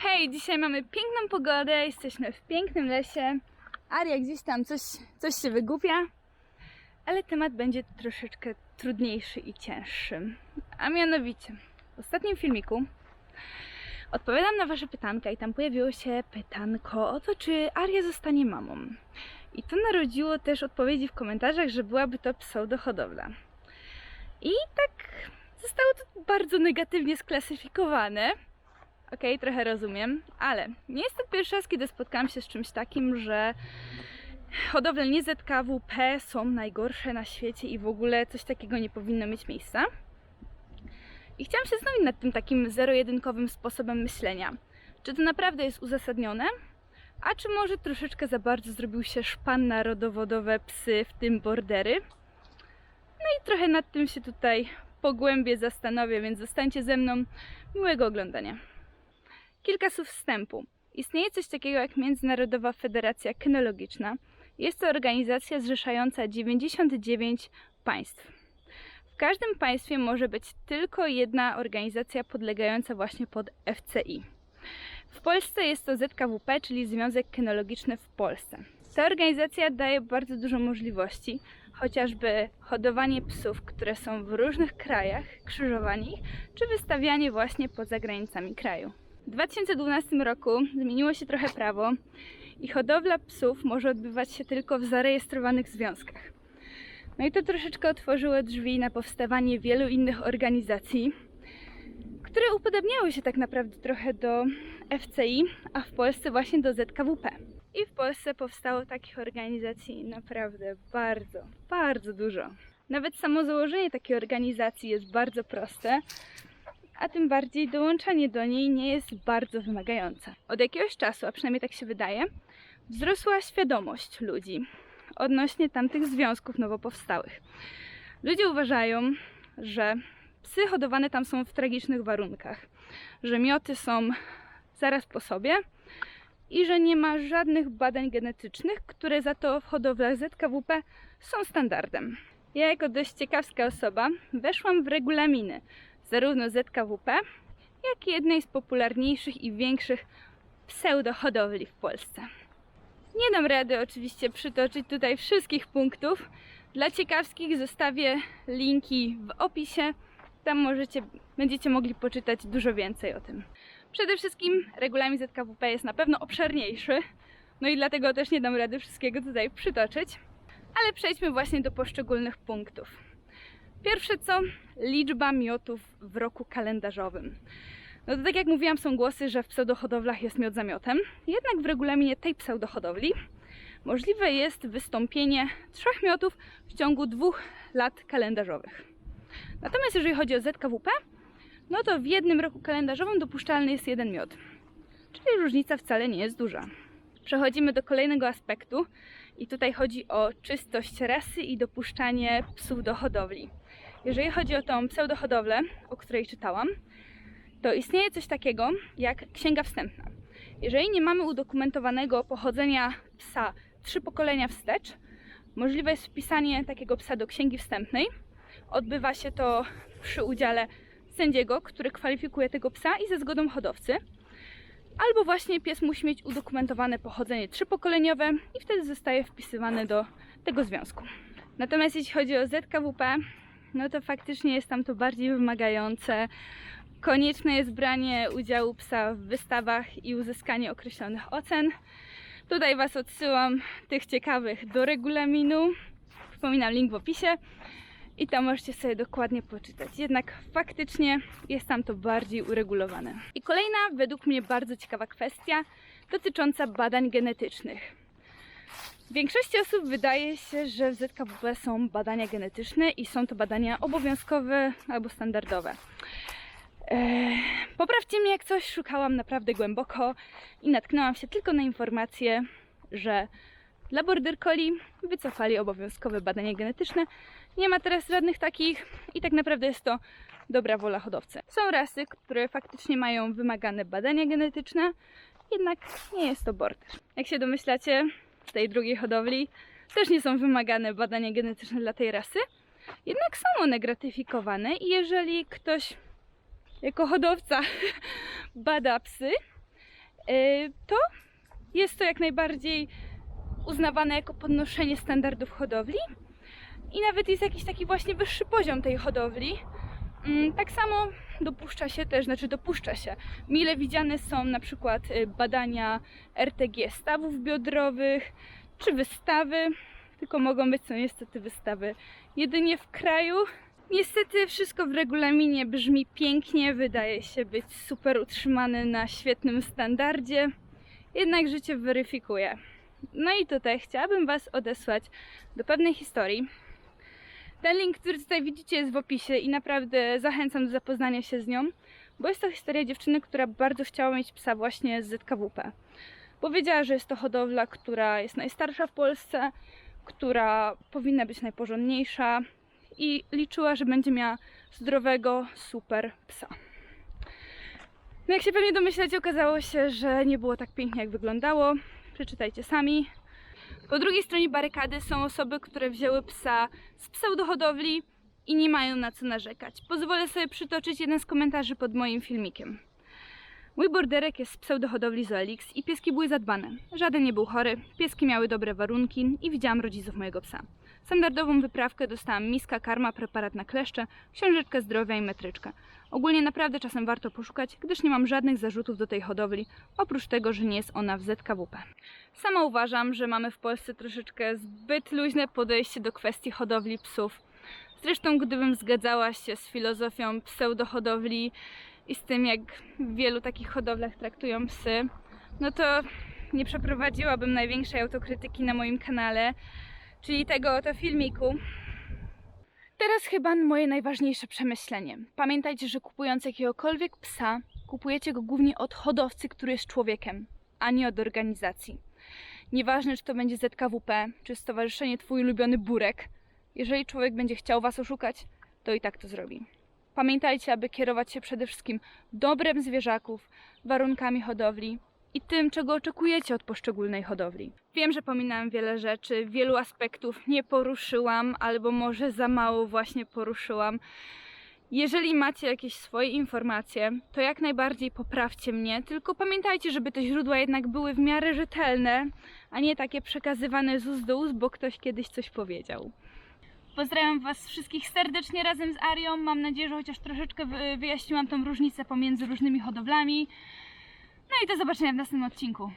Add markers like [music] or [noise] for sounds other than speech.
Hej, dzisiaj mamy piękną pogodę, jesteśmy w pięknym lesie. Aria gdzieś tam coś, coś się wygłupia, ale temat będzie troszeczkę trudniejszy i cięższy. A mianowicie, w ostatnim filmiku odpowiadam na Wasze pytanka i tam pojawiło się pytanko o to, czy Aria zostanie mamą. I to narodziło też odpowiedzi w komentarzach, że byłaby to pseudohodowla. I tak zostało to bardzo negatywnie sklasyfikowane. Okej, trochę rozumiem, ale nie jest to pierwszy raz, kiedy spotkałam się z czymś takim, że hodowle nie ZKWP są najgorsze na świecie i w ogóle coś takiego nie powinno mieć miejsca. I chciałam się zastanowić nad tym takim zero-jedynkowym sposobem myślenia. Czy to naprawdę jest uzasadnione? A czy może troszeczkę za bardzo zrobił się szpan na rodowodowe psy, w tym bordery? No i trochę nad tym się tutaj pogłębię zastanowię, więc zostańcie ze mną. Miłego oglądania. Kilka słów wstępu. Istnieje coś takiego jak Międzynarodowa Federacja Kynologiczna. Jest to organizacja zrzeszająca 99 państw. W każdym państwie może być tylko jedna organizacja podlegająca właśnie pod FCI. W Polsce jest to ZKWP, czyli Związek Kynologiczny w Polsce. Ta organizacja daje bardzo dużo możliwości, chociażby hodowanie psów, które są w różnych krajach, krzyżowanie ich, czy wystawianie właśnie poza granicami kraju. W 2012 roku zmieniło się trochę prawo i hodowla psów może odbywać się tylko w zarejestrowanych związkach. No i to troszeczkę otworzyło drzwi na powstawanie wielu innych organizacji, które upodabniały się tak naprawdę trochę do FCI, a w Polsce właśnie do ZKWP. I w Polsce powstało takich organizacji naprawdę bardzo, bardzo dużo. Nawet samo założenie takiej organizacji jest bardzo proste, a tym bardziej dołączanie do niej nie jest bardzo wymagające. Od jakiegoś czasu, a przynajmniej tak się wydaje, wzrosła świadomość ludzi odnośnie tamtych związków nowo powstałych. Ludzie uważają, że psy hodowane tam są w tragicznych warunkach, że mioty są zaraz po sobie i że nie ma żadnych badań genetycznych, które za to w hodowlach ZKWP są standardem. Ja jako dość ciekawska osoba weszłam w regulaminy zarówno ZKWP, jak i jednej z popularniejszych i większych pseudohodowli w Polsce. Nie dam rady oczywiście przytoczyć tutaj wszystkich punktów. Dla ciekawskich zostawię linki w opisie. Tam możecie, będziecie mogli poczytać dużo więcej o tym. Przede wszystkim regulamin ZKWP jest na pewno obszerniejszy, no i dlatego też nie dam rady wszystkiego tutaj przytoczyć. Ale przejdźmy właśnie do poszczególnych punktów. Pierwsze co, liczba miotów w roku kalendarzowym. No to tak jak mówiłam, są głosy, że w pseudohodowlach jest miot za miotem. Jednak w regulaminie tej pseudohodowli możliwe jest wystąpienie trzech miotów w ciągu dwóch lat kalendarzowych. Natomiast jeżeli chodzi o ZKWP, no to w jednym roku kalendarzowym dopuszczalny jest jeden miot. Czyli różnica wcale nie jest duża. Przechodzimy do kolejnego aspektu i tutaj chodzi o czystość rasy i dopuszczanie psów do hodowli. Jeżeli chodzi o tą pseudohodowlę, o której czytałam, to istnieje coś takiego jak księga wstępna. Jeżeli nie mamy udokumentowanego pochodzenia psa trzy pokolenia wstecz, możliwe jest wpisanie takiego psa do księgi wstępnej. Odbywa się to przy udziale sędziego, który kwalifikuje tego psa i ze zgodą hodowcy. Albo właśnie pies musi mieć udokumentowane pochodzenie trzypokoleniowe i wtedy zostaje wpisywany do tego związku. Natomiast jeśli chodzi o ZKWP, no to faktycznie jest tam to bardziej wymagające. Konieczne jest branie udziału psa w wystawach i uzyskanie określonych ocen. Tutaj Was odsyłam tych ciekawych do regulaminu. Przypominam link w opisie i tam możecie sobie dokładnie poczytać. Jednak faktycznie jest tam to bardziej uregulowane. I kolejna, według mnie bardzo ciekawa kwestia dotycząca badań genetycznych. Większości osób wydaje się, że w ZKWP są badania genetyczne i są to badania obowiązkowe albo standardowe. Eee, poprawcie mnie jak coś, szukałam naprawdę głęboko i natknęłam się tylko na informację, że dla Border Collie wycofali obowiązkowe badania genetyczne. Nie ma teraz żadnych takich i tak naprawdę jest to dobra wola hodowcy. Są rasy, które faktycznie mają wymagane badania genetyczne, jednak nie jest to border. Jak się domyślacie, w tej drugiej hodowli też nie są wymagane badania genetyczne dla tej rasy, jednak są one gratyfikowane i jeżeli ktoś jako hodowca [laughs] bada psy, y, to jest to jak najbardziej uznawane jako podnoszenie standardów hodowli i nawet jest jakiś taki właśnie wyższy poziom tej hodowli. Mm, Tak samo dopuszcza się też, znaczy dopuszcza się, mile widziane są na przykład y, badania RTG stawów biodrowych czy wystawy, tylko mogą być to niestety wystawy jedynie w kraju. Niestety wszystko w regulaminie brzmi pięknie, wydaje się być super utrzymane na świetnym standardzie, jednak życie weryfikuje. No i tutaj chciałabym Was odesłać do pewnej historii. Ten link, który tutaj widzicie, jest w opisie i naprawdę zachęcam do zapoznania się z nią, bo jest to historia dziewczyny, która bardzo chciała mieć psa właśnie z ZKWP. Powiedziała, że jest to hodowla, która jest najstarsza w Polsce, która powinna być najporządniejsza i liczyła, że będzie miała zdrowego, super psa. No jak się pewnie domyślacie, okazało się, że nie było tak pięknie, jak wyglądało. Przeczytajcie sami. Po drugiej stronie barykady są osoby, które wzięły psa z pseudohodowli i nie mają na co narzekać. Pozwolę sobie przytoczyć jeden z komentarzy pod moim filmikiem. Mój borderek jest z pseudohodowli Zoelix i pieski były zadbane. Żaden nie był chory, pieski miały dobre warunki i widziałam rodziców mojego psa. Standardową wyprawkę dostałam miska, karma, preparat na kleszcze, książeczkę zdrowia i metryczkę. Ogólnie naprawdę czasem warto poszukać, gdyż nie mam żadnych zarzutów do tej hodowli, oprócz tego, że nie jest ona w ZKWP. Sama uważam, że mamy w Polsce troszeczkę zbyt luźne podejście do kwestii hodowli psów. Zresztą gdybym zgadzała się z filozofią pseudohodowli i z tym, jak w wielu takich hodowlach traktują psy, no to nie przeprowadziłabym największej autokrytyki na moim kanale, czyli tego oto filmiku. Teraz chyba moje najważniejsze przemyślenie. Pamiętajcie, że kupując jakiegokolwiek psa, kupujecie go głównie od hodowcy, który jest człowiekiem, a nie od organizacji. Nieważne, czy to będzie ZKWP, czy Stowarzyszenie Twój ulubiony burek. Jeżeli człowiek będzie chciał Was oszukać, to i tak to zrobi. Pamiętajcie, aby kierować się przede wszystkim dobrem zwierzaków, warunkami hodowli i tym, czego oczekujecie od poszczególnej hodowli. Wiem, że pominąłem wiele rzeczy, wielu aspektów nie poruszyłam, albo może za mało właśnie poruszyłam. Jeżeli macie jakieś swoje informacje, to jak najbardziej poprawcie mnie, tylko pamiętajcie, żeby te źródła jednak były w miarę rzetelne, a nie takie przekazywane z ust do ust, bo ktoś kiedyś coś powiedział. Pozdrawiam Was wszystkich serdecznie razem z Arią. Mam nadzieję, że chociaż troszeczkę wy- wyjaśniłam tą różnicę pomiędzy różnymi hodowlami. No i do zobaczenia w następnym odcinku.